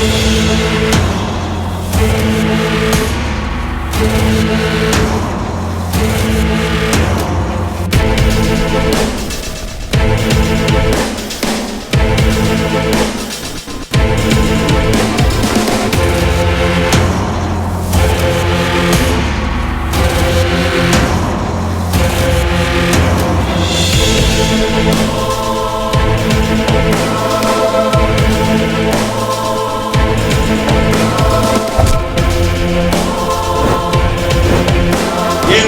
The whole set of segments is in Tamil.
We'll be right.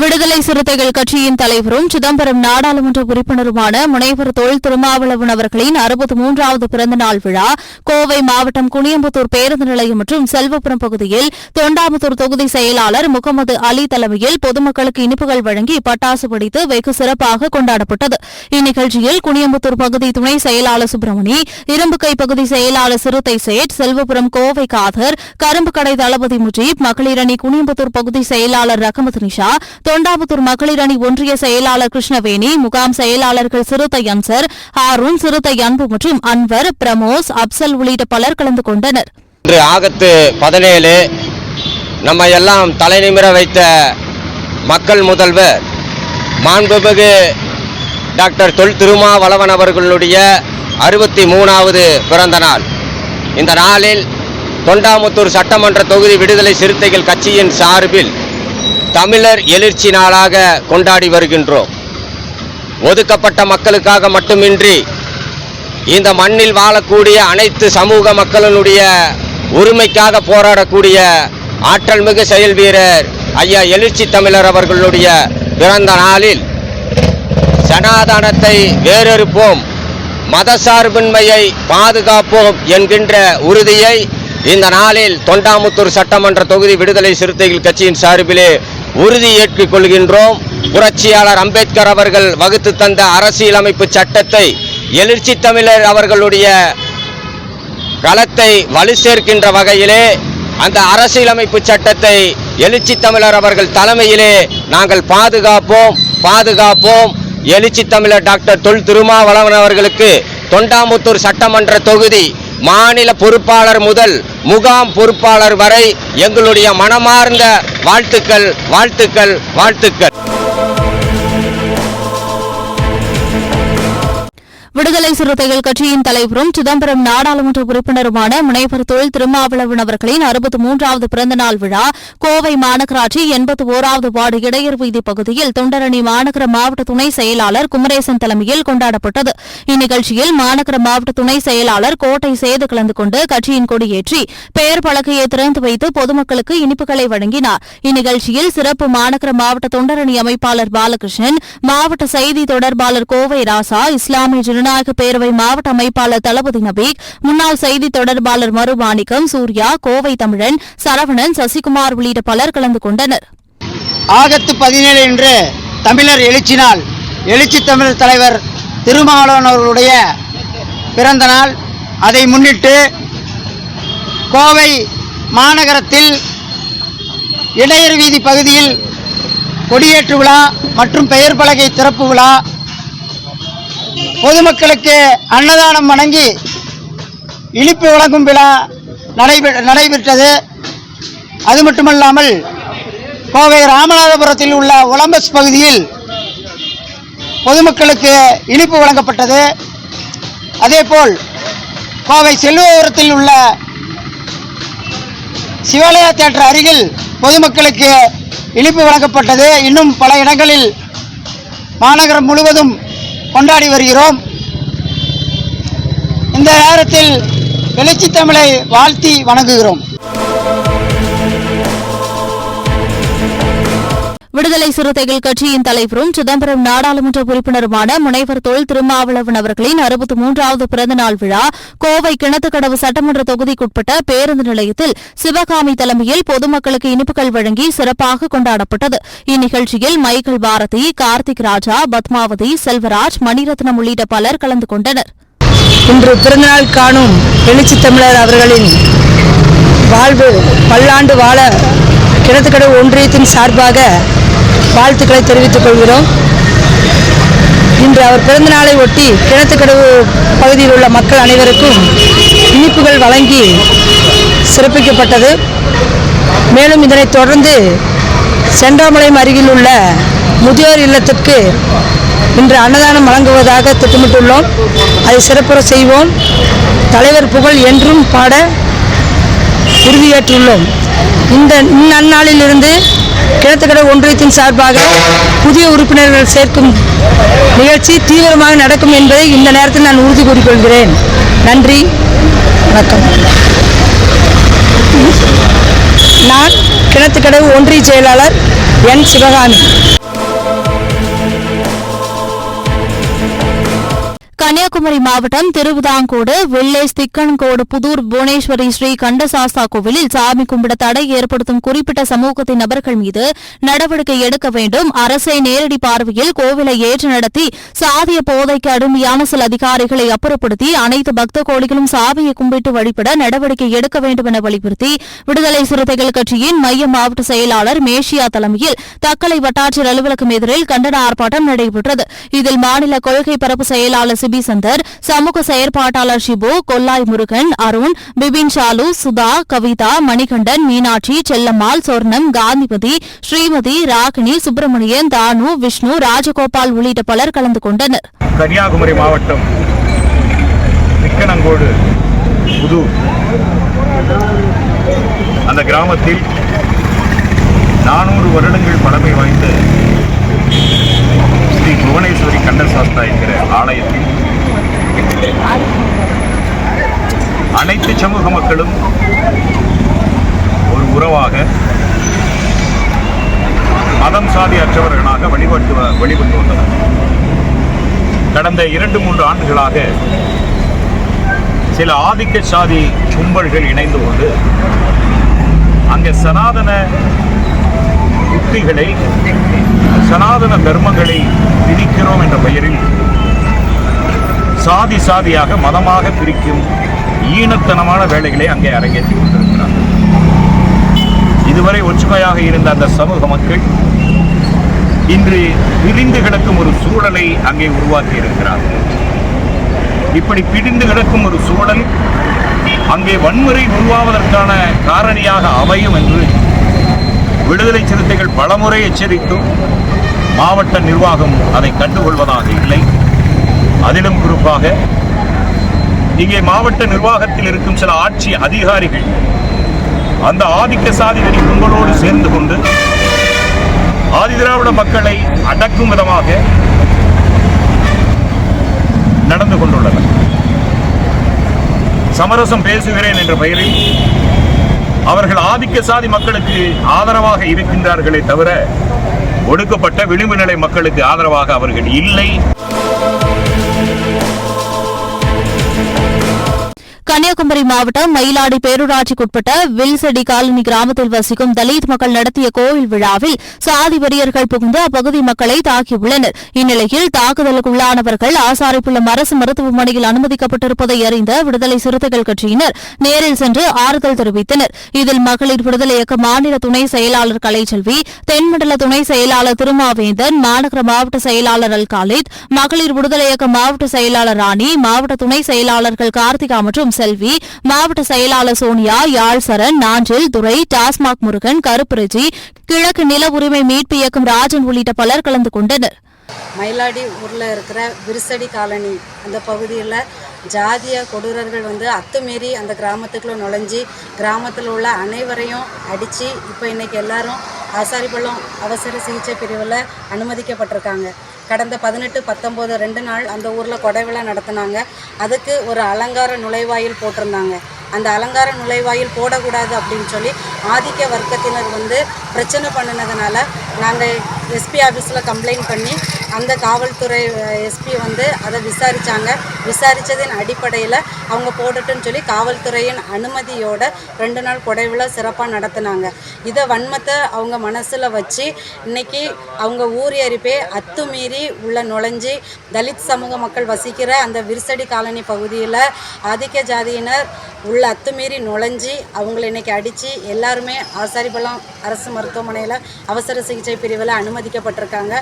விடுதலை சிறுத்தைகள் கட்சியின் தலைவரும் சிதம்பரம் நாடாளுமன்ற உறுப்பினருமான முனைவர் தொல் திருமாவளவன் அவர்களின் அறுபத்தி மூன்றாவது பிறந்தநாள் விழா கோவை மாவட்டம் குனியம்புத்தூர் பேருந்து நிலையம் மற்றும் செல்வபுரம் பகுதியில் தொண்டாமுத்தூர் தொகுதி செயலாளர் முகமது அலி தலைமையில் பொதுமக்களுக்கு இனிப்புகள் வழங்கி பட்டாசு வெடித்து வெகு சிறப்பாக கொண்டாடப்பட்டது. இந்நிகழ்ச்சியில் குனியம்புத்தூர் பகுதி துணை செயலாளர் சுப்பிரமணி இரும்புக்கை பகுதி செயலாளர் சிறுத்தை சேட் செல்வபுரம் கோவை காதர் கரும்பு கடை தளபதி முஜீப் மகளிரணி குனியம்புத்தூர் பகுதி செயலாளர் ரகமத் நிஷா தொண்டாமுத்தூர் மகளிர் அணி ஒன்றிய செயலாளர் கிருஷ்ணவேணி முகாம் செயலாளர்கள் சிறுத்தை அன்சர் ஹாரூன் சிறுத்தை அன்பு மற்றும் அன்வர் பிரமோஸ் அப்சல் உள்ளிட்ட பலர் கலந்து கொண்டனர். இன்று ஆகத்து பதினேழு நம்ம எல்லாம் தலைநிமிர வைத்த மக்கள் முதல்வர் மாண்புமிகு டாக்டர் தொல் திருமாவளவன் அவர்களுடைய அறுபத்தி மூணாவது பிறந்த நாள். இந்த நாளில் தொண்டாமுத்தூர் சட்டமன்ற தொகுதி விடுதலை சிறுத்தைகள் கட்சியின் சார்பில் தமிழர் எழுச்சி நாளாக கொண்டாடி வருகின்றோம். ஒதுக்கப்பட்ட மக்களுக்காக மட்டுமின்றி இந்த மண்ணில் வாழக்கூடிய அனைத்து சமூக மக்களினுடைய உரிமைக்காக போராடக்கூடிய ஆற்றல் மிகு செயல் வீரர் ஐயா எழுச்சி தமிழர் அவர்களுடைய பிறந்த நாளில் சனாதனத்தை வேறறுப்போம். மதசார்பின்மையை பாதுகாப்போம் என்கின்ற உறுதியை இந்த நாளில் தொண்டாமுத்தூர் சட்டமன்ற தொகுதி விடுதலை சிறுத்தைகள் கட்சியின் சார்பிலே உறுதி ஏற்றுக் கொள்கின்றோம் புரட்சியாளர் அம்பேத்கர் அவர்கள் வகுத்து தந்த அரசியலமைப்பு சட்டத்தை எழுச்சி தமிழர் அவர்களுடைய களத்தை வலு சேர்க்கின்ற வகையிலே அந்த அரசியலமைப்பு சட்டத்தை எழுச்சி தமிழர் அவர்கள் தலைமையிலே நாங்கள் பாதுகாப்போம் பாதுகாப்போம். எழுச்சி தமிழர் டாக்டர் தொல் திருமாவளவன் அவர்களுக்கு தொண்டாமுத்தூர் சட்டமன்ற தொகுதி மாநில பொறுப்பாளர் முதல் முகாம் பொறுப்பாளர் வரை எங்களுடைய மனமார்ந்த வாழ்த்துக்கள் வாழ்த்துக்கள் வாழ்த்துக்கள். விடுதலை சிறுத்தைகள் கட்சியின் தலைவரும் சிதம்பரம் நாடாளுமன்ற உறுப்பினருமான முனைவர் தொழில் திருமாவளவன் அவர்களின் அறுபத்தி மூன்றாவது பிறந்தநாள் விழா கோவை மாநகராட்சி எண்பத்தி ஓராவது வார்டு இடையர் வீதி பகுதியில் தொண்டரணி மாநகர மாவட்ட துணை செயலாளர் குமரேசன் தலைமையில் கொண்டாடப்பட்டது. இந்நிகழ்ச்சியில் மாநகர மாவட்ட துணை செயலாளர் கோட்டை சேது கலந்து கொண்டு கட்சியின் கொடியேற்றி பெயர் பலகையை திறந்து வைத்து பொதுமக்களுக்கு இனிப்புகளை வழங்கினார். இந்நிகழ்ச்சியில் சிறப்பு மாநகர மாவட்ட தொண்டரணி அமைப்பாளர் பாலகிருஷ்ணன் மாவட்ட செய்தி தொடர்பாளர் கோவை ராசா இஸ்லாமிய ஜனநாயக ஜனநாயக பேரவை மாவட்ட அமைப்பாளர் தளபதி நபீக் முன்னாள் செய்தி தொடர்பாளர் மறுமாணிக்கம் சூர்யா கோவை தமிழன் சரவணன் சசிகுமார் உள்ளிட்ட பலர் கலந்து கொண்டனர். ஆகத்து பதினேழு என்று தமிழர் எழுச்சி நாள் எழுச்சி தமிழர் தலைவர் திருமாவளவன் அவர்களுடைய பிறந்த நாள். அதை முன்னிட்டு கோவை மாநகரத்தில் இடையர் வீதி பகுதியில் கொடியேற்று விழா மற்றும் பெயர் பலகை திறப்பு விழா பொதுமக்களுக்கு அன்னதானம் வழங்கி இனிப்பு வழங்கும் விழா நடைபெ நடைபெற்றது. அது மட்டுமல்லாமல் கோவை ராமநாதபுரத்தில் உள்ள ஒலம்பஸ் பகுதியில் பொதுமக்களுக்கு இனிப்பு வழங்கப்பட்டது. அதேபோல் கோவை செல்வபுரத்தில் உள்ள சிவாலயா தேட்டர் அருகில் பொதுமக்களுக்கு இனிப்பு வழங்கப்பட்டது. இன்னும் பல இடங்களில் மாநகரம் முழுவதும் கொண்டாடி வருகிறோம். இந்த நேரத்தில் வெளிச்சி தமிழை வாழ்த்தி வணங்குகிறோம். விடுதலை சிறுத்தைகள் கட்சியின் தலைவரும் சிதம்பரம் நாடாளுமன்ற உறுப்பினருமான முனைவர் தொல் திருமாவளவன் அவர்களின் அறுபத்தி மூன்றாவது பிறந்தநாள் விழா கோவை கிணத்துக்கடவு சட்டமன்ற தொகுதிக்குட்பட்ட பேருந்து நிலையத்தில் சிவகாமி தலைமையில் பொதுமக்களுக்கு இனிப்புகள் வழங்கி சிறப்பாக கொண்டாடப்பட்டது. இந்நிகழ்ச்சியில் மைக்கேல் பாரதி கார்த்திக் ராஜா பத்மாவதி செல்வராஜ் மணிரத்னம் உள்ளிட்ட பலர் கலந்து கொண்டனர். இன்று பிறந்தநாள் காணும் எழுச்சி தமிழர் அவர்களின் வாழ்வு பல்லாண்டு வாழ கிணத்துக்கடவு ஒன்றியத்தின் சார்பாக வாழ்த்துக்களை தெரிவித்துக் கொள்கிறோம். இன்று அவர் பிறந்தநாளை ஒட்டி கிணத்துக்கடவு பகுதியில் உள்ள மக்கள் அனைவருக்கும் இனிப்புகள் வழங்கி சிறப்பிக்கப்பட்டது. மேலும் இதனைத் தொடர்ந்து சென்றாமலை அருகில் உள்ள முதியோர் இல்லத்திற்கு இன்று அன்னதானம் வழங்குவதாக திட்டமிட்டுள்ளோம். அதை சிறப்புற செய்வோம். தலைவர் புகழ் என்றும் பாட உறுதியேற்றுள்ளோம். இந்த இந்நன்னாளிலிருந்து கிழத்துக்கடை ஒன்றியத்தின் சார்பாக புதிய உறுப்பினர்கள் சேர்க்கும் நிகழ்ச்சி தீவிரமாக நடக்கும் என்பதை இந்த நேரத்தில் நான் உறுதி கூறிக்கொள்கிறேன். நன்றி. வணக்கம். நான் கிணத்துக்கடவு ஒன்றிய செயலாளர் என் சிவகாமி. கன்னியாகுமரி மாவட்டம் திருவிதாங்கோடு வில்லேஜ் திக்கன்கோடு புதூர் புவனேஸ்வரி ஸ்ரீ கண்டசாஸ்தா கோவிலில் சாமி கும்பிட தடை ஏற்படுத்தும் குறிப்பிட்ட சமூகத்தின் நபர்கள் மீது நடவடிக்கை எடுக்க வேண்டும். அரசை நேரடி பார்வையில் கோவிலை ஏற்று நடத்தி சாதிய போதைக்கு அடிமையான சில அதிகாரிகளை அப்புறப்படுத்தி அனைத்து பக்த கோழிகளும் சாமியை கும்பிட்டு வழிபட நடவடிக்கை எடுக்க வேண்டும் என வலியுறுத்தி விடுதலை சிறுத்தைகள் கட்சியின் மைய மாவட்ட செயலாளர் மேஷியா தலைமையில் தக்கலை வட்டாட்சியர் அலுவலகம் எதிரில் கண்டன ஆர்ப்பாட்டம் நடைபெற்றது. இதில் மாநில கொள்கை பரப்பு செயலாளர் சிபி சந்தர் சமூக செயற்பாட்டாளர் ஷிபு கொல்லாய் முருகன் அருண் பிபின் ஷாலு சுதா கவிதா மணிகண்டன் மீனாட்சி செல்லம்மாள் சொர்ணம் காந்திமதி ஸ்ரீமதி ராகினி சுப்பிரமணியன் தானு விஷ்ணு ராஜகோபால் உள்ளிட்ட பலர் கலந்து கொண்டனர். கன்னியாகுமரி மாவட்டம் சிக்கனங்கோடு புது அந்த கிராமத்தில் நானூறு வருடங்கள் பழமை வாய்ந்த ஸ்ரீ புவனேஸ்வரி கண்டசாஸ்தா என்கிற ஆலயத்தில் அனைத்து சமூக மக்களும் ஒரு உறவாக மதம் சாதி அற்றவர்களாக வழிபட்டு வழிபட்டு வந்தனர். கடந்த இரண்டு மூன்று ஆண்டுகளாக சில ஆதிக்க சாதி கும்பல்கள் இணைந்து கொண்டு அங்கே சனாதன யுக்திகளை சனாதன தர்மங்களை திணிக்கிறோம் என்ற பெயரில் சாதி சாதியாக மதமாக பிரிக்கும் ஈனத்தனமான வேலைகளை அங்கே அரங்கேற்றி கொண்டிருக்கிறார்கள். இதுவரை ஒற்றுமையாக இருந்த அந்த சமூக மக்கள் இன்று பிரிந்து கிடக்கும் ஒரு சூழலை அங்கே உருவாக்கி இருக்கிறார்கள். இப்படி பிரிந்து கிடக்கும் ஒரு சூழல் அங்கே வன்முறை உருவாவதற்கான காரணியாக அமையும் என்று விடுதலை சிறுத்தைகள் பலமுறை எச்சரித்தும் மாவட்ட நிர்வாகம் அதை கண்டுகொள்வதாக இல்லை. அதிலும் குறிப்பாக இங்கே மாவட்ட நிர்வாகத்தில் இருக்கும் சில ஆட்சி அதிகாரிகள் அந்த ஆதிக்க சாதி வெறி கும்பலோடு சேர்ந்து கொண்டு ஆதிதிராவிட மக்களை அடக்கும் விதமாக நடந்து கொண்டுள்ளனர். சமரசம் பேசுகிறேன் என்ற பெயரில் அவர்கள் ஆதிக்க சாதி மக்களுக்கு ஆதரவாக இருக்கின்றார்களே தவிர ஒடுக்கப்பட்ட விளிம்பு நிலை மக்களுக்கு ஆதரவாக அவர்கள் இல்லை. கன்னியாகுமரி மாவட்டம் மயிலாடி பேரூராட்சிக்குட்பட்ட வில்செடி காலனி கிராமத்தில் வசிக்கும் தலித் மக்கள் நடத்திய கோவில் விழாவில் சாதி வெறியர்கள் புகுந்து அப்பகுதி மக்களை தாக்கியுள்ளனர். இந்நிலையில் தாக்குதலுக்குள்ளானவர்கள் ஆசாரிப்புள்ளம் அரசு மருத்துவமனையில் அனுமதிக்கப்பட்டிருப்பதை அறிந்த விடுதலை சிறுத்தைகள் கட்சியினர் நேரில் சென்று ஆறுதல் தெரிவித்தனர். இதில் மகளிர் விடுதலை இயக்க மாநில துணை செயலாளர் கலைச்செல்வி தென்மண்டல துணை செயலாளர் திருமாவேந்தன் மாநகர மாவட்ட செயலாளர் அல் காலித் மகளிர் விடுதலை இயக்க மாவட்ட செயலாளர் ராணி மாவட்ட துணை செயலாளர்கள் கார்த்திகா மற்றும் செல்வி மாவட்ட செயலாளர் சோனியா யாழ் சரண் நாஞ்சில் துரை டாஸ்மாக் முருகன் கருப்புரஜி கிழக்கு நில உரிமை மீட்பு இயக்கம் ராஜன் உள்ளிட்ட பலர் கலந்து கொண்டனர். மயிலாடி ஊரில் இருக்கிற விரிசடி காலனி அந்த பகுதியில் ஜாதிய கொடூரர்கள் வந்து அத்துமீறி அந்த கிராமத்துக்குள்ளே நுழைஞ்சி கிராமத்தில் உள்ள அனைவரையும் அடித்து இப்போ இன்றைக்கி எல்லாரும் ஆசாரிப்பள்ளம் அவசர சிகிச்சை பிரிவில் அனுமதிக்கப்பட்டிருக்காங்க. கடந்த பதினெட்டு பத்தொம்போது ரெண்டு நாள் அந்த ஊரில் கொடை விழா நடத்தினாங்க. அதுக்கு ஒரு அலங்கார நுழைவாயில் போட்டிருந்தாங்க. அந்த அலங்கார நுழைவாயில் போடக்கூடாது அப்படின்னு சொல்லி ஆதிக்க வர்க்கத்தினர் வந்து பிரச்சனை பண்ணினதுனால நாங்கள் எஸ்பி ஆஃபீஸில் கம்ப்ளைண்ட் பண்ணி அந்த காவல்துறை எஸ்பி வந்து அதை விசாரித்தாங்க விசாரித்ததின் அடிப்படையில் அவங்க போடட்டும்னு சொல்லி காவல்துறையின் அனுமதியோட ரெண்டு நாள் கொடைவிழா சிறப்பாக நடத்துனாங்க. இதை வன்மத்தை அவங்க மனசில் வச்சு இன்னைக்கு அவங்க ஊர் எரிப்பே அத்துமீறி உள்ள நுழைஞ்சி தலித் சமூக மக்கள் வசிக்கிற அந்த விரிசடி காலனி பகுதியில் ஆதிக்க ஜாதியினர் உள்ள அத்துமீறி நுழைஞ்சி அவங்கள இன்னைக்கு அடித்து எல்லாருமே ஆசாரிபள்ளம் அரசு மருத்துவமனையில் அவசர சிகிச்சை பிரிவில் அனுமதிக்கப்பட்டிருக்காங்க.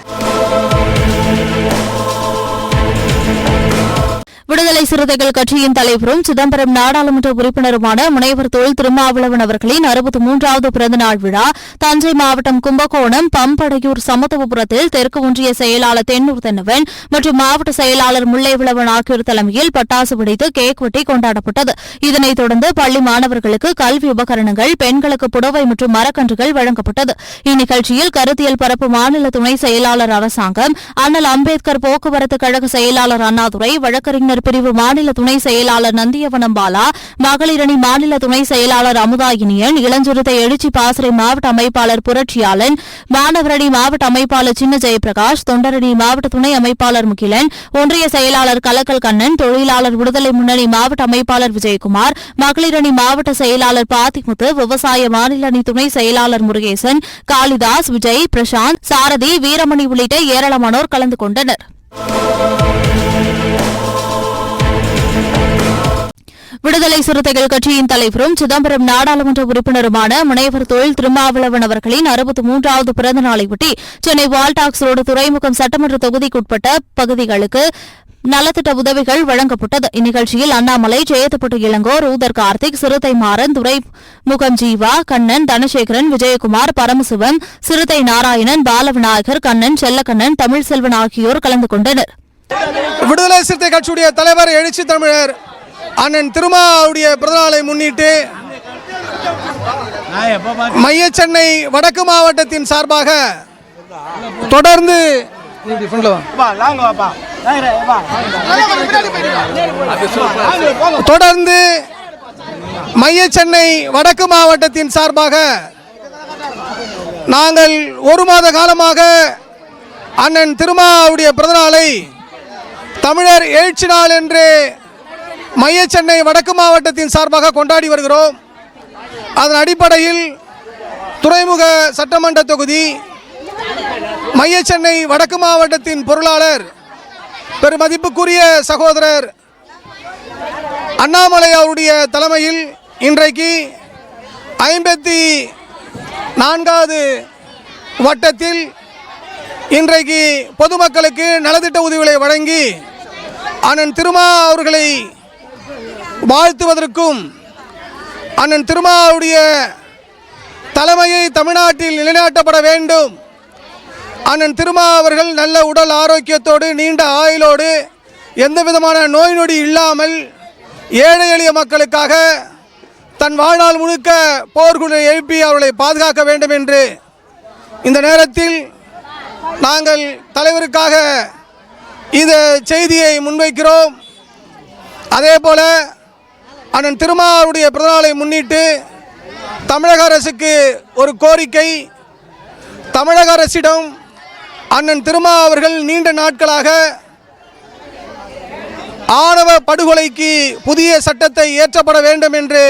விடுதலை சிறுத்தைகள் கட்சியின் தலைவரும் சிதம்பரம் நாடாளுமன்ற உறுப்பினருமான முனைவர் தொல் திருமாவளவன் அவர்களின் அறுபத்தி மூன்றாவது பிறந்தநாள் விழா தஞ்சை மாவட்டம் கும்பகோணம் பம்படையூர் சமத்துவபுரத்தில் தெற்கு ஒன்றிய செயலாளர் தென்னூர் தென்னவன் மற்றும் மாவட்ட செயலாளர் முல்லைவிளவன் ஆகியோர் தலைமையில் பட்டாசு வெடித்து கேக் வெட்டி கொண்டாடப்பட்டது. இதனைத் தொடர்ந்து பள்ளி மாணவர்களுக்கு கல்வி உபகரணங்கள் பெண்களுக்கு புடவை மற்றும் மரக்கன்றுகள் வழங்கப்பட்டது. இந்நிகழ்ச்சியில் கருத்தியல் பரப்பு மாநில துணை செயலாளர் அரசாங்கம் அண்ணல் அம்பேத்கர் போக்குவரத்து கழக செயலாளர் அண்ணாதுரை வழக்கறிஞர் பிரிவு மாநில துணை செயலாளர் நந்தியவனம் பாலா மகளிரணி மாநில துணை செயலாளர் அமுதா இனியன் இளஞ்சுருத்தை எழுச்சி பாசறை மாவட்ட அமைப்பாளர் புரட்சியாளன் மாணவரணி மாவட்ட அமைப்பாளர் சின்ன ஜெயபிரகாஷ் தொண்டரணி மாவட்ட துணை அமைப்பாளர் முகிலன் ஒன்றிய செயலாளர் கலக்கல் கண்ணன் தொழிலாளர் விடுதலை முன்னணி மாவட்ட அமைப்பாளர் விஜயகுமார் மகளிரணி மாவட்ட செயலாளர் பாத்திமுத்து விவசாய மாநில அணி துணை செயலாளர் முருகேசன் காளிதாஸ் விஜய் பிரசாந்த் சாரதி வீரமணி உள்ளிட்ட ஏராளமானோர் கலந்து கொண்டனர். விடுதலை சிறுத்தைகள் கட்சியின் தலைவரும் சிதம்பரம் நாடாளுமன்ற உறுப்பினருமான முனைவர் தொழில் திருமாவளவன் அவர்களின் அறுபத்தி மூன்றாவது பிறந்த நாளையொட்டி சென்னை வால்டாக்ஸ் ரோடு துறைமுகம் சட்டமன்ற தொகுதிக்குட்பட்ட பகுதிகளுக்கு நலத்திட்ட உதவிகள் வழங்கப்பட்டது. இந்நிகழ்ச்சியில் அண்ணாமலை ஜெயத்துப்பட்டு இளங்கோர் ரூதர் கார்த்திக் சிறுத்தை மாறன் துரைமுகம் ஜீவா கண்ணன் தனசேகரன் விஜயகுமார் பரமசிவம் சிறுத்தை நாராயணன் பாலவிநாயகர் கண்ணன் செல்லக்கண்ணன் தமிழ்செல்வன் ஆகியோர் கலந்து கொண்டனர். விடுதலை சிறுத்தை கட்சியுடைய தலைவர் எழுச்சி தமிழர் அண்ணன் திருமாவுடைய பிறந்தநாளை முன்னிட்டு மைய சென்னை வடக்கு மாவட்டத்தின் சார்பாக தொடர்ந்து தொடர்ந்து மைய சென்னை வடக்கு மாவட்டத்தின் சார்பாக நாங்கள் ஒரு மாத காலமாக அண்ணன் திருமாவுடைய பிறந்தநாளை தமிழர் எழுச்சி நாள் என்று மைய சென்னை வடக்கு மாவட்டத்தின் சார்பாக கொண்டாடி வருகிறோம். அதன் அடிப்படையில் துறைமுக சட்டமன்ற தொகுதி மைய சென்னை வடக்கு மாவட்டத்தின் பொருளாளர் பெருமதிப்புக்குரிய சகோதரர் அண்ணாமலை அவருடைய தலைமையில் இன்றைக்கு ஐம்பத்தி நான்காவது வட்டத்தில் இன்றைக்கு பொதுமக்களுக்கு நலத்திட்ட உதவிகளை வழங்கி அண்ணன் திருமா அவர்களை வாழ்த்துவதற்கும் அண்ணன் திருமாவுடைய தலைமையை தமிழ்நாட்டில் நிலைநாட்டப்பட வேண்டும். அண்ணன் திருமா அவர்கள் நல்ல உடல் ஆரோக்கியத்தோடு நீண்ட ஆயுளோடு எந்த விதமான நோய் நொடி இல்லாமல் ஏழை எளிய மக்களுக்காக தன் வாழ்நாள் முழுக்க போர்க்குழை எழுப்பி அவர்களை பாதுகாக்க வேண்டும் என்று இந்த நேரத்தில் நாங்கள் தலைவருக்காக இந்த செய்தியை முன்வைக்கிறோம். அதே போல அண்ணன் திருமாவுடைய பிறந்தநாளை முன்னிட்டு தமிழக அரசுக்கு ஒரு கோரிக்கை. தமிழக அரசிடம் அண்ணன் திருமா அவர்கள் நீண்ட நாட்களாக ஆணவ படுகொலைக்கு புதிய சட்டத்தை இயற்றப்பட வேண்டும் என்று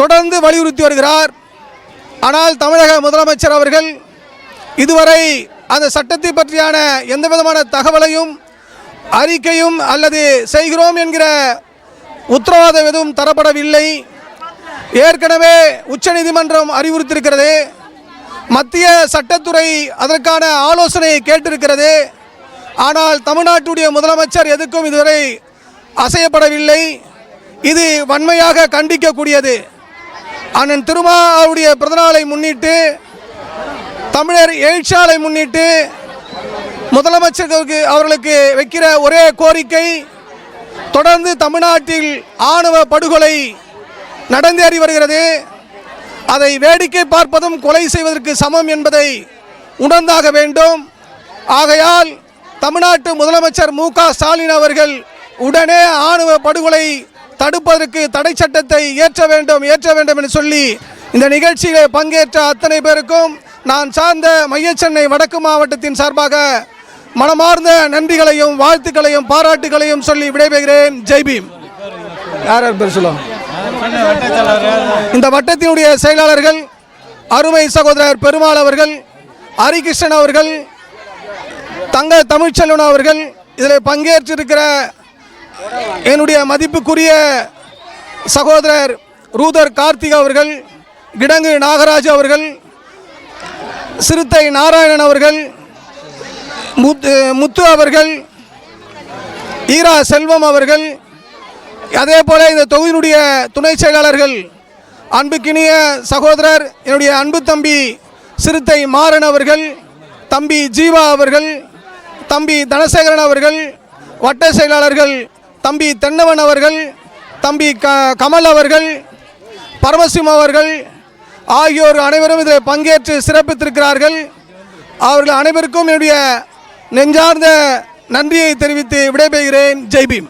தொடர்ந்து வலியுறுத்தி வருகிறார். ஆனால் தமிழக முதலமைச்சர் அவர்கள் இதுவரை அந்த சட்டத்தை பற்றியான எந்த விதமான தகவலையும் அறிக்கையும் அல்லது செய்கிறோம் என்கிற உத்தரவாதம் எதுவும் தரப்படவில்லை. ஏற்கனவே உச்சநீதிமன்றம் அறிவுறுத்தியிருக்கிறது. மத்திய சட்டத்துறை அதற்கான ஆலோசனையை கேட்டிருக்கிறது. ஆனால் தமிழ்நாட்டுடைய முதலமைச்சர் எதுக்கும் இதுவரை அசையப்படவில்லை. இது வன்மையாக கண்டிக்கக்கூடியது. அண்ணன் திருமாவுடைய பிறந்தநாளை முன்னிட்டு தமிழர் எழுச்சாலை முன்னிட்டு முதலமைச்சர்களுக்கு அவர்களுக்கு வைக்கிற ஒரே கோரிக்கை தொடர்ந்து தமிழ்நாட்டில் ஆணவ படுகொலை நடந்தேறி வருகிறது. அதை வேடிக்கை பார்ப்பதும் கொலை செய்வதற்கு சமம் என்பதை உணர்ந்தாக வேண்டும். ஆகையால் தமிழ்நாட்டு முதலமைச்சர் மு க ஸ்டாலின் அவர்கள் உடனே ஆணவ படுகொலை தடுப்பதற்கு தடை சட்டத்தை ஏற்ற வேண்டும் ஏற்ற வேண்டும் என்று சொல்லி இந்த நிகழ்ச்சியில் பங்கேற்ற அத்தனை பேருக்கும் நான் சார்ந்த மையச்சென்னை வடக்கு மாவட்டத்தின் சார்பாக மனமார்ந்த நன்றிகளையும் வாழ்த்துக்களையும் பாராட்டுகளையும் சொல்லி விடைபெறுகிறேன். ஜெய்பீம் யார் யார் பேர் சொல்லுவோம் இந்த வட்டத்தினுடைய செயலாளர்கள் அருமை சகோதரர் பெருமாள் அவர்கள் ஹரிகிருஷ்ணன் அவர்கள் தங்க தமிழ்ச்செல்வன் அவர்கள் இதில் பங்கேற்றிருக்கிற என்னுடைய மதிப்புக்குரிய சகோதரர் ரூதர் கார்த்திக் அவர்கள் கிடங்கு நாகராஜ் அவர்கள் சிறுத்தை நாராயணன் அவர்கள் முத்து முத்து அவர்கள் ஈரா செல்வம் அவர்கள் அதே போல இந்த தொகுதியினுடைய துணை செயலாளர்கள் அன்புக்கினிய சகோதரர் என்னுடைய அன்பு தம்பி சிறுத்தை மாறன் அவர்கள் தம்பி ஜீவா அவர்கள் தம்பி தனசேகரன் அவர்கள் வட்ட செயலாளர்கள் தம்பி தென்னவன் அவர்கள் தம்பி க கமல் அவர்கள் பரமசிம் அவர்கள் ஆகியோர் அனைவரும் இதில் பங்கேற்று சிறப்பித்திருக்கிறார்கள். அவர்கள் அனைவருக்கும் என்னுடைய நெஞ்சார்ந்த நன்றியை தெரிவித்து விடைபெறுகிறேன். ஜெய்பீம்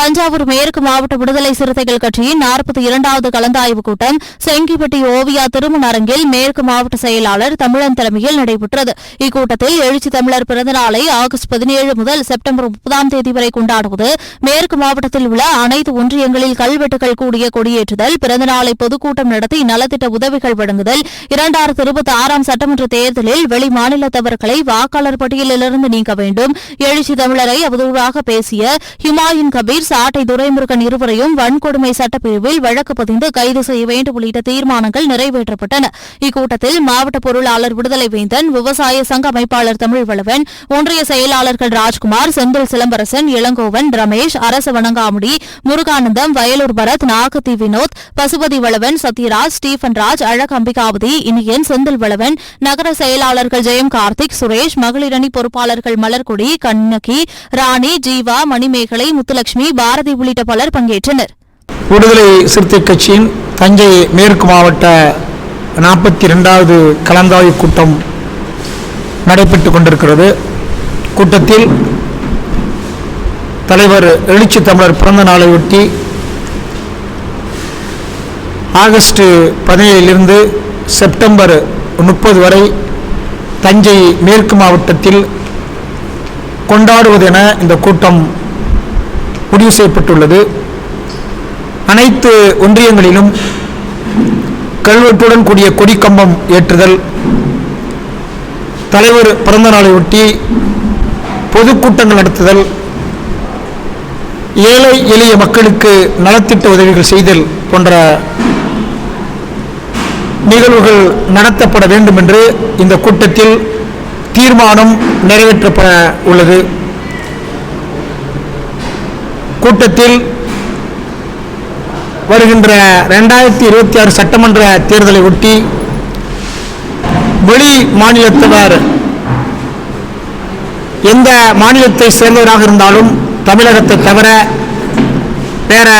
தஞ்சாவூர் மேற்கு மாவட்ட விடுதலை சிறுத்தைகள் கட்சியின் நாற்பத்தி இரண்டாவது கலந்தாய்வு கூட்டம் செங்கிப்பட்டி ஓவியா திருமண அரங்கில் மேற்கு மாவட்ட செயலாளர் தமிழன் தலைமையில் நடைபெற்றது. இக்கூட்டத்தில் எழுச்சி தமிழர் பிறந்தநாளை ஆகஸ்ட் பதினேழு முதல் செப்டம்பர் முப்பதாம் தேதி வரை கொண்டாடுவது மேற்கு மாவட்டத்தில் உள்ள அனைத்து ஒன்றியங்களில் கல்வெட்டுகள் கூடிய கொடியேற்றுதல் பிறந்தநாளை பொதுக்கூட்டம் நடத்தி நலத்திட்ட உதவிகள் வழங்குதல் இரண்டாயிரத்து இருபத்தி ஆறாம் சட்டமன்ற தேர்தலில் வெளிமாநிலத்தவர்களை வாக்காளர் பட்டியலிலிருந்து நீக்க வேண்டும் எழுச்சி தமிழரை அவதூறாக பேசிய ஹிமாயின் கபீர் சாட்டை துரைமுருகன் இருவரையும் வன்கொடுமை சட்டப்பிரிவில் வழக்கு பதிந்து கைது செய்ய வேண்டும் உள்ளிட்ட தீர்மானங்கள் நிறைவேற்றப்பட்டன. இக்கூட்டத்தில் மாவட்ட பொருளாளர் விடுதலை வேந்தன் விவசாய சங்க அமைப்பாளர் தமிழ்வளவன் ஒன்றிய செயலாளர்கள் ராஜ்குமார் செந்தில் சிலம்பரசன் இளங்கோவன் ரமேஷ் அரச வணங்காமுடி முருகானந்தம் வயலூர் பரத் நாகத்தி வினோத் பசுபதி வளவன் சத்யராஜ் ஸ்டீபன் ராஜ் அழகம்பிகாவதி இனியன் செந்தில் வளவன் நகர செயலாளர்கள் ஜெயம் கார்த்திக் சுரேஷ் மகளிரணி பொறுப்பாளர்கள் மலர்கொடி கண்ணகி ராணி ஜீவா மணிமேகலை முத்துலட்சுமி பாரதி உள்ளிட்ட பலர் பங்கேற்றனர். விடுதலை சிறுத்தை கட்சியின் தஞ்சை மேற்கு மாவட்ட நாற்பத்தி இரண்டாவது கலந்தாய்வு கூட்டம் நடைபெற்று கொண்டிருக்கிறது. கூட்டத்தில் தலைவர் எழுச்சி தமிழர் பிறந்த நாளையொட்டி ஆகஸ்ட் பதினேழிலிருந்து செப்டம்பர் முப்பது வரை தஞ்சை மேற்கு மாவட்டத்தில் கொண்டாடுவதென இந்த கூட்டம் முடிவு செய்யப்பட்டுள்ளது. அனைத்து ஒன்றியங்களிலும் கல்வெட்டுடன் கூடிய கொடிக்கம்பம் ஏற்றுதல். தலைவர் பிறந்த நாளையொட்டி பொதுக்கூட்டங்கள் நடத்துதல். ஏழை எளிய மக்களுக்கு நலத்திட்ட உதவிகள் செய்தல் போன்ற நிகழ்வுகள் நடத்தப்பட வேண்டும் என்று இந்த கூட்டத்தில் தீர்மானம் நிறைவேற்றப்பட உள்ளது. கூட்டத்தில் வருகின்ற ரெண்டாயிரத்தி இருபத்தி ஆறு சட்டமன்ற தேர்தலை ஒட்டி வெளி மாநிலத்தவர் எந்த மாநிலத்தை சேர்ந்தவராக இருந்தாலும் தமிழகத்தை தவிர வேற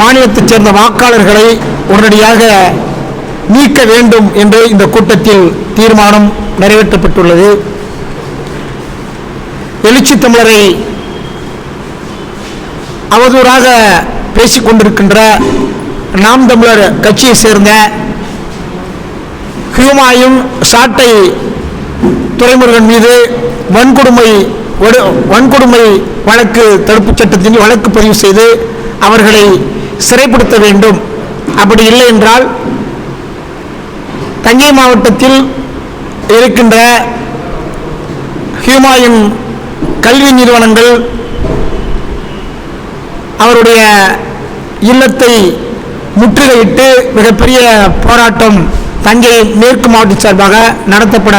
மாநிலத்தைச் சேர்ந்த வாக்காளர்களை உடனடியாக நீக்க வேண்டும் என்று இந்த கூட்டத்தில் தீர்மானம் நிறைவேற்றப்பட்டுள்ளது. எழுச்சி தமிழரை அவதூறாக பேசிக்கொண்டிருக்கின்ற நாம் தமிழர் கட்சியை சேர்ந்த ஹியூமாயும் சாட்டை துறைமுருகன் மீது வன்கொடுமை வன்கொடுமை வழக்கு தடுப்புச் சட்டத்தின் வழக்கு பதிவு செய்து அவர்களை சிறைப்படுத்த வேண்டும். அப்படி இல்லை என்றால் தஞ்சை மாவட்டத்தில் இருக்கின்ற ஹியூமாயின் கல்வி நிறுவனங்கள் அவருடைய இல்லத்தை முற்றுகையிட்டு மிகப்பெரிய போராட்டம் தஞ்சை மேற்கு மாவட்ட சார்பாக நடத்தப்பட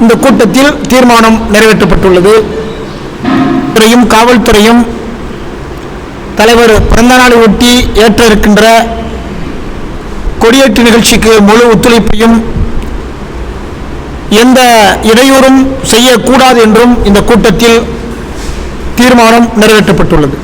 இந்த கூட்டத்தில் தீர்மானம் நிறைவேற்றப்பட்டுள்ளது. துறையும் காவல்துறையும் தலைவர் பிறந்த நாளை ஒட்டி ஏற்ற இருக்கின்ற கொடியேற்று நிகழ்ச்சிக்கு முழு ஒத்துழைப்பையும் எந்த இடையூறும் செய்யக்கூடாது என்றும் இந்த கூட்டத்தில் தீர்மானம் நிறைவேற்றப்பட்டுள்ளது.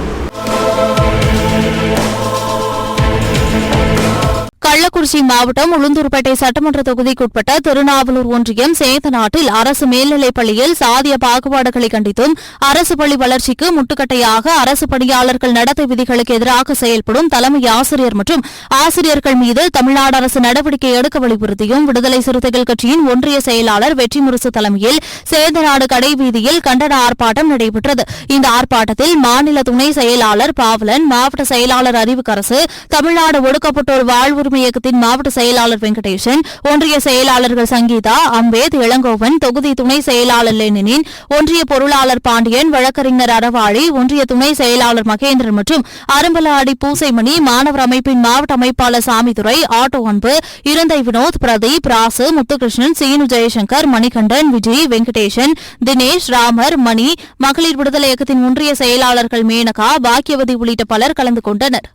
கள்ளக்குறிச்சி மாவட்டம் உளுந்தூர்பேட்டை சட்டமன்ற தொகுதிக்குட்பட்ட திருநாவலூர் ஒன்றியம் சேந்தநாட்டில் அரசு மேல்நிலைப் பள்ளியில் சாதிய பாகுபாடுகளை கண்டித்தும் அரசு பள்ளி வளர்ச்சிக்கு முட்டுக்கட்டையாக அரசு பணியாளர்கள் நடத்தை விதிகளுக்கு எதிராக செயல்படும் தலைமை ஆசிரியர் மற்றும் ஆசிரியர்கள் மீது தமிழ்நாடு அரசு நடவடிக்கை எடுக்க வலியுறுத்தியும் விடுதலை சிறுத்தைகள் கட்சியின் ஒன்றிய செயலாளர் வெற்றி முரசு தலைமையில் சேந்தநாடு கடைவீதியில் கண்டன ஆர்ப்பாட்டம் நடைபெற்றது. இந்த ஆர்ப்பாட்டத்தில் மாநில துணை செயலாளர் பாவலன் மாவட்ட செயலாளர் அறிவுக்கரசு தமிழ்நாடு ஒடுக்கப்பட்டோர் வாழ்வுரிமை இயக்கத்தின் மாவட்ட செயலாளர் வெங்கடேசன் ஒன்றிய செயலாளர்கள் சங்கீதா அம்பேத் இளங்கோவன் தொகுதி துணை செயலாளர் லெனினின் ஒன்றிய பொருளாளர் பாண்டியன் வழக்கறிஞர் அறவாளி ஒன்றிய துணை செயலாளர் மகேந்திரன் மற்றும் அரும்பலாடி பூசைமணி மாணவர் அமைப்பின் மாவட்ட அமைப்பாளர் சாமிதுரை ஆட்டோ அன்பு இருந்தை வினோத் பிரதீப் ராசு முத்துகிருஷ்ணன் சீனு ஜெயசங்கர் மணிகண்டன் விஜய் வெங்கடேசன் தினேஷ் ராமர் மணி மகளிர் விடுதலை இயக்கத்தின் ஒன்றிய செயலாளர்கள் மேனகா பாக்கியவதி உள்ளிட்ட பலர் கலந்து கொண்டனர்.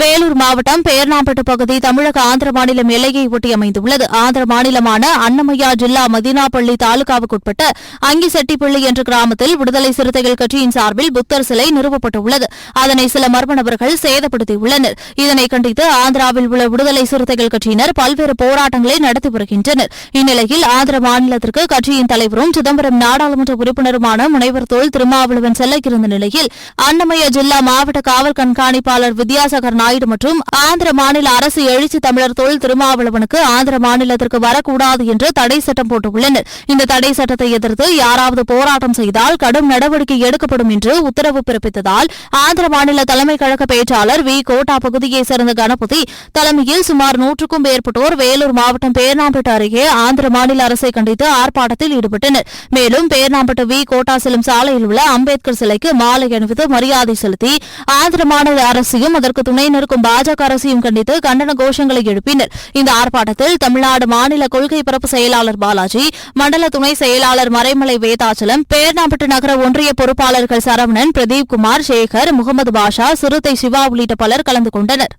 வேலூர் மாவட்டம் பேர்ணாம்பட்டு பகுதி தமிழக ஆந்திர மாநிலம் எல்லையை ஒட்டி அமைந்துள்ளது. ஆந்திர மாநிலமான அன்னமையா ஜில்லா மதினாப்பள்ளி தாலுகாவுக்குட்பட்ட அங்கிசெட்டிப்பள்ளி என்ற கிராமத்தில் விடுதலை சிறுத்தைகள் கட்சியின் சார்பில் புத்தர் சிலை நிறுவப்பட்டுள்ளது. அதனை சில மர்ம நபர்கள் சேதப்படுத்தியுள்ளனர். இதனை கண்டித்து ஆந்திராவில் உள்ள விடுதலை சிறுத்தைகள் கட்சியினர் பல்வேறு போராட்டங்களை நடத்தி வருகின்றனர். இந்நிலையில் ஆந்திர மாநிலத்திற்கு கட்சியின் தலைவரும் சிதம்பரம் நாடாளுமன்ற உறுப்பினருமான முனைவர் தோல் திருமாவளவன் செல்ல இருந்த நிலையில் அன்னமய ஜில்லா மாவட்ட காவல் கண்காணிப்பாளர் வித்யாசாகர் நாயுடு மற்றும் ஆந்திர மாநில அரசு எழுச்சி தமிழர் தொழில் திருமாவளவனுக்கு ஆந்திர மாநிலத்திற்கு வரக்கூடாது என்று தடை சட்டம் போட்டுள்ளனர். இந்த தடை சட்டத்தை எதிர்த்து யாராவது போராட்டம் செய்தால் கடும் நடவடிக்கை எடுக்கப்படும் என்று உத்தரவு பிறப்பித்ததால் ஆந்திர மாநில தலைமை கழக பேச்சாளர் வி. கோட்டா பகுதியைச் சேர்ந்த கணபதி தலைமையில் சுமார் நூற்றுக்கும் மேற்பட்டோர் வேலூர் மாவட்டம் பேர்ணாம்பட்டு அருகே ஆந்திர மாநில அரசை கண்டித்து ஆர்ப்பாட்டத்தில் ஈடுபட்டனர். மேலும் பேர்ணாம்பட்டு வி. கோட்டா செல்லும் சாலையில் உள்ள அம்பேத்கர் சிலைக்கு மாலை அணிவித்து மரியாதை செலுத்தி ஆந்திர மாநில அரசையும் அதற்கு துணை இருக்கும் பாஜக அரசையும் கண்டித்து கண்டன கோஷங்களை எழுப்பினர். இந்த ஆர்ப்பாட்டத்தில் தமிழ்நாடு மாநில கொள்கை பரப்பு செயலாளர் பாலாஜி மண்டல துணை செயலாளர் மறைமலை வேதாச்சலம் பேர்ணாம்பட்டு நகர ஒன்றிய பொறுப்பாளர்கள் சரவணன் பிரதீப் குமார் சேகர் முகமது பாஷா சிறுத்தை சிவா உள்ளிட்ட பலர் கலந்து கொண்டனர்.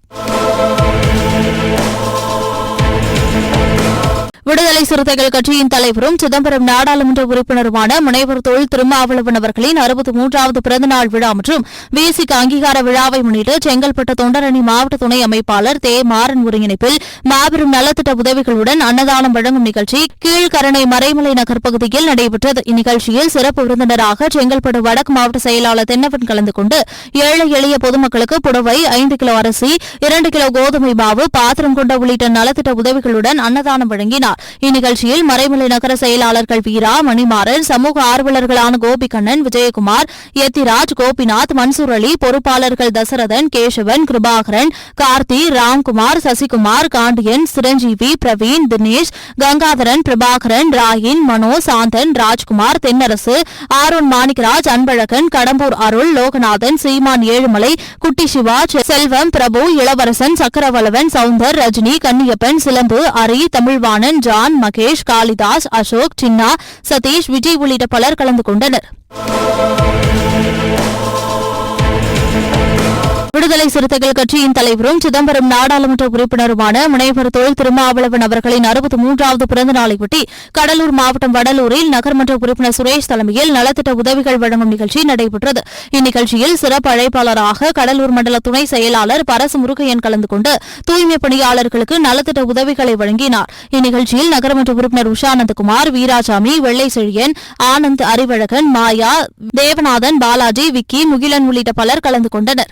விடுதலை சிறுத்தைகள் கட்சியின் தலைவரும் சிதம்பரம் நாடாளுமன்ற உறுப்பினருமான முனைவர் தொழில் திருமாவளவன் அவர்களின் அறுபத்தி மூன்றாவது பிறந்தநாள் விழா மற்றும் விசிக அங்கீகார விழாவை முன்னிட்டு செங்கல்பட்டு தொண்டரணி மாவட்ட துணை அமைப்பாளர் தே. மாறன் ஒருங்கிணைப்பில் மாபெரும் நலத்திட்ட உதவிகளுடன் அன்னதானம் வழங்கும் நிகழ்ச்சி கீழ்கரணை மறைமலை நகர் பகுதியில் நடைபெற்றது. இந்நிகழ்ச்சியில் சிறப்பு விருந்தினராக செங்கல்பட்டு வடக்கு மாவட்ட செயலாளர் தென்னவன் கலந்து கொண்டு ஏழை எளிய பொதுமக்களுக்கு புடவை ஐந்து கிலோ அரிசி இரண்டு கிலோ கோதுமை மாவு பாத்திரம் கொண்ட உள்ளிட்ட நலத்திட்ட உதவிகளுடன் அன்னதானம் வழங்கினார். இந்நிகழ்ச்சியில் மறைமலை நகர செயலாளர்கள் வீரா மணிமாறன் சமூக ஆர்வலர்களான கோபிகண்ணன் விஜயகுமார் எத்திராஜ் கோபிநாத் மன்சூர் அலி பொறுப்பாளர்கள் தசரதன் கேசவன் கிருபாகரன் கார்த்தி ராம்குமார் சசிகுமார் காண்டியன் சிரஞ்சீவி பிரவீன் தினேஷ் கங்காதரன் பிரபாகரன் ராயின் மனோ சாந்தன் ராஜ்குமார் தென்னரசு ஆரோன் மாணிக்கராஜ் அன்பழகன் கடம்பூர் அருள் லோகநாதன் சீமான் ஏழுமலை குட்டி சிவா செல்வம் பிரபு இளவரசன் சக்கரவளவன் சவுந்தர் ரஜினி கன்னியப்பன் சிலம்பு அரி தமிழ்வாணன் ஜான் மகேஷ் காளிதாஸ் அசோக் சின்னா சதீஷ் விஜய் உள்ளிட்ட பலர் கலந்து கொண்டனர். விடுதலை சிறுத்தைகள் கட்சியின் தலைவரும் சிதம்பரம் நாடாளுமன்ற உறுப்பினருமான முனைவர் தொழில் திருமாவளவன் அவர்களின் அறுபத்தி மூன்றாவது பிறந்த நாளையொட்டி கடலூர் மாவட்டம் வடலூரில் நகர்மன்ற உறுப்பினர் சுரேஷ் தலைமையில் நலத்திட்ட உதவிகள் வழங்கும் நிகழ்ச்சி நடைபெற்றது. இந்நிகழ்ச்சியில் சிறப்பு அழைப்பாளராக கடலூர் மண்டல துணை செயலாளர் பரசு முருகையன் கலந்து கொண்டு தூய்மை பணியாளர்களுக்கு நலத்திட்ட உதவிகளை வழங்கினார். இந்நிகழ்ச்சியில் நகரமன்ற உறுப்பினர் உஷானந்தகுமார் வீராசாமி வெள்ளை செழியன் ஆனந்த் அறிவழகன் மாயா தேவநாதன் பாலாஜி விக்கி முகிலன் உள்ளிட்ட பலர் கலந்து கொண்டனர்.